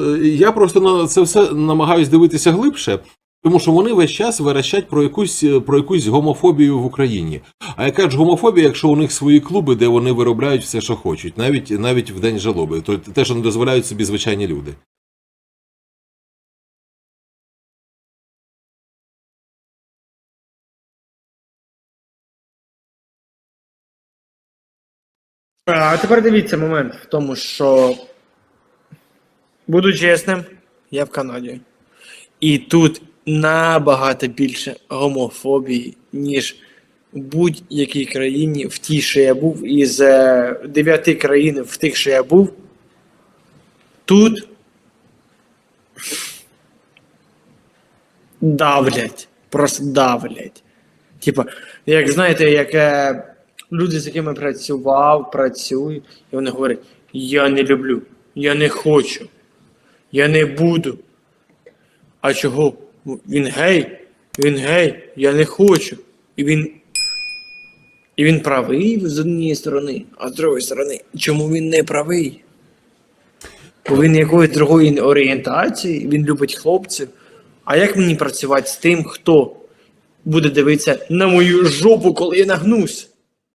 е, я просто на це все намагаюсь дивитися глибше, тому що вони весь час верещать про якусь е, про якусь гомофобію в Україні. А яка ж гомофобія, якщо у них свої клуби, де вони виробляють все, що хочуть, навіть навіть в день жалоби, то те, що не дозволяють собі звичайні люди. А тепер дивіться момент в тому, що буду чесним, я в Канаді. І тут набагато більше гомофобії, ніж в будь-якій країні, в тій, що я був, із е, дев'яти країн, в тих, що я був. Тут давлять, просто давлять. Типа, як знаєте, як е, люди, з якими працював, працюю, і вони говорять: я не люблю, я не хочу, я не буду. А чого? Він гей, він гей, я не хочу. І він. І він правий з однієї сторони, а з другої сторони, чому він не правий? Бо він якоїсь другої орієнтації, він любить хлопців. А як мені працювати з тим, хто буде дивитися на мою жопу, коли я нагнусь?